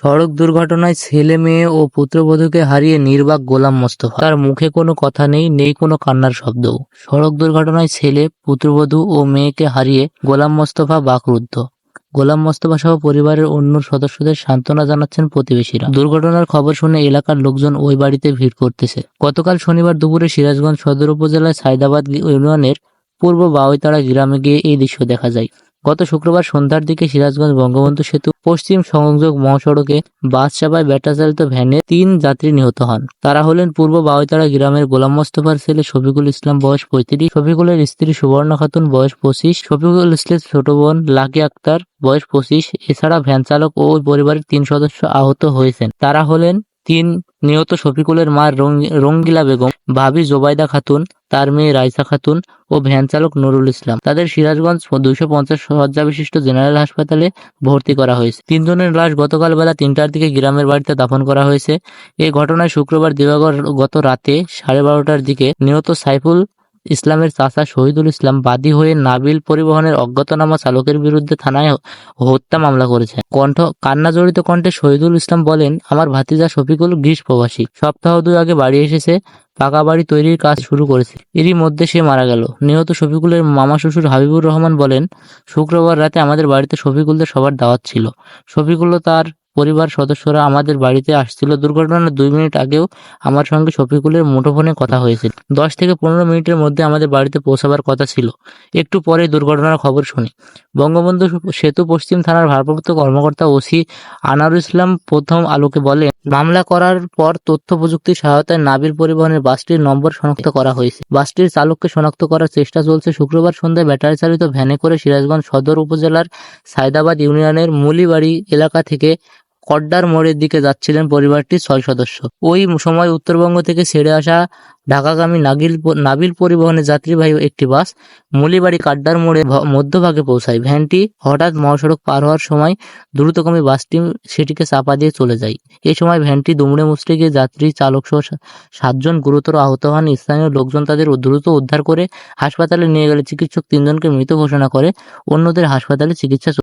সড়ক দুর্ঘটনায় ছেলে, মেয়ে ও পুত্রবধূকে হারিয়ে নির্বাক গোলাম মোস্তফা। তার মুখে কোনো কথা নেই নেই কোনো কান্নার শব্দও। সড়ক দুর্ঘটনায় ছেলে, পুত্রবধূ ও মেয়েকে হারিয়ে গোলাম মোস্তফা বাকরুদ্ধ। গোলাম মোস্তফা সহ পরিবারের অন্য সদস্যদের সান্ত্বনা জানাচ্ছেন প্রতিবেশীরা। দুর্ঘটনার খবর শুনে এলাকার লোকজন ওই বাড়িতে ভিড় করতেছে। গতকাল শনিবার দুপুরে সিরাজগঞ্জ সদর উপজেলার সাইদাবাদ ইউনিয়নের পূর্ব বাউইতাড়া গ্রামে গিয়ে এই দৃশ্য দেখা যায়। গত শুক্রবার সন্ধ্যার দিকে সিরাজগঞ্জ বঙ্গবন্ধু সেতু পশ্চিম সংযোগ মহাসড়কে বাস চাপায় ব্যাটা চালিত ভ্যানে তিন যাত্রী নিহত হন। তারা হলেন পূর্ব বাউইতাড়া গ্রামের গোলাম মোস্তফার ছেলে শফিকুল ইসলাম, বয়স পঁয়ত্রিশ, শফিকুলের স্ত্রী সুবর্ণা খাতুন, বয়স পঁচিশ, শফিকুল ইসলামের ছোট বোন লাকি আক্তার, বয়স পঁচিশ। এছাড়া ভ্যান চালক ও পরিবারের তিন সদস্য আহত হয়েছেন। তারা হলেন তিন নিহত শফিকুলের মা রঙ্গি- রঙ্গিলা বেগম, ভাবি জোবাইদা খাতুন, তার মেয়ে রাইসা খাতুন ও ভ্যান চালক নুরুল ইসলাম। তাদের সিরাজগঞ্জ দুইশো পঞ্চাশ সজ্জা বিশিষ্ট জেনারেল হাসপাতালে ভর্তি করা হয়েছে। তিনজনের লাশ গতকাল বেলা তিনটার দিকে গ্রামের বাড়িতে দাফন করা হয়েছে। এই ঘটনায় শুক্রবার দিবাগর গত রাতে সাড়ে বারোটার দিকে নিহত সাইফুল ইসলামের চাচা শহীদুল ইসলাম বাদী হয়ে নাবিল পরিবহনের অজ্ঞাতনামা চালকের বিরুদ্ধে থানায় হত্যা মামলা করেছে। কণ্ঠ কান্না জড়িত কণ্ঠে শহীদুল ইসলাম বলেন, আমার ভাতিজা শফিকুল গ্রীষ প্রবাসী। সপ্তাহ দুই আগে বাড়ি এসেছে, পাকা বাড়ি তৈরির কাজ শুরু করেছে। এরই মধ্যে সে মারা গেল। নিহত শফিকুলের মামা শ্বশুর হাবিবুর রহমান বলেন, শুক্রবার রাতে আমাদের বাড়িতে শফিকুলদের সবার দাওয়াত ছিল। শফিকুল ও তার পরিবার সদস্যরা আমাদের বাড়িতে আসছিল। দুর্ঘটনার দুই মিনিট আগেও আমার সঙ্গে শফিকুলের মুঠোফোনে কথা হয়েছিল। দশ থেকে পনেরো মিনিটের মধ্যে আমাদের বাড়িতে পৌঁছাবার কথা ছিল। একটু পরে দুর্ঘটনার খবর শুনি। বঙ্গবন্ধু সেতু পশ্চিম থানার ভারপ্রাপ্ত কর্মকর্তা ওসি আনারুল ইসলাম প্রথম আলোকে বলে মামলা করার পর তথ্য প্রযুক্তির সহায়তায় নাবিল পরিবহনের বাসটির নম্বর শনাক্ত করা হয়েছে। বাসটির চালককে শনাক্ত করার চেষ্টা চলছে। শুক্রবার সন্ধ্যায় ব্যাটারি চালিত ভ্যানে করে সিরাজগঞ্জ সদর উপজেলার সায়দাবাদ ইউনিয়নের মুলিবাড়ি এলাকা থেকে কড্ডার মোড়ের দিকে যাচ্ছিলেন পরিবারটির ছয় সদস্য। ওই সময় উত্তরবঙ্গ থেকে ছেড়ে আসা ঢাকাগামী নাগিল নাবিল পরিবহনের যাত্রীবাহী একটি বাস মুলিবাড়ি কাড্ডার মোড়ে মধ্যভাগে পৌঁছায়। ভ্যানটি হঠাৎ মহাসড়ক পার হওয়ার সময় দ্রুতগামী বাসটি সেটিকে চাপা দিয়ে চলে যায়। এই সময় ভ্যানটি দুমড়ে মুচড়ে গিয়ে যাত্রী চালক সহ সাতজন গুরুতর আহত হন। স্থানীয় লোকজন তাদের দ্রুত উদ্ধার করে হাসপাতালে নিয়ে গেলে চিকিৎসক তিনজনকে মৃত ঘোষণা করে অন্যদের হাসপাতালে চিকিৎসা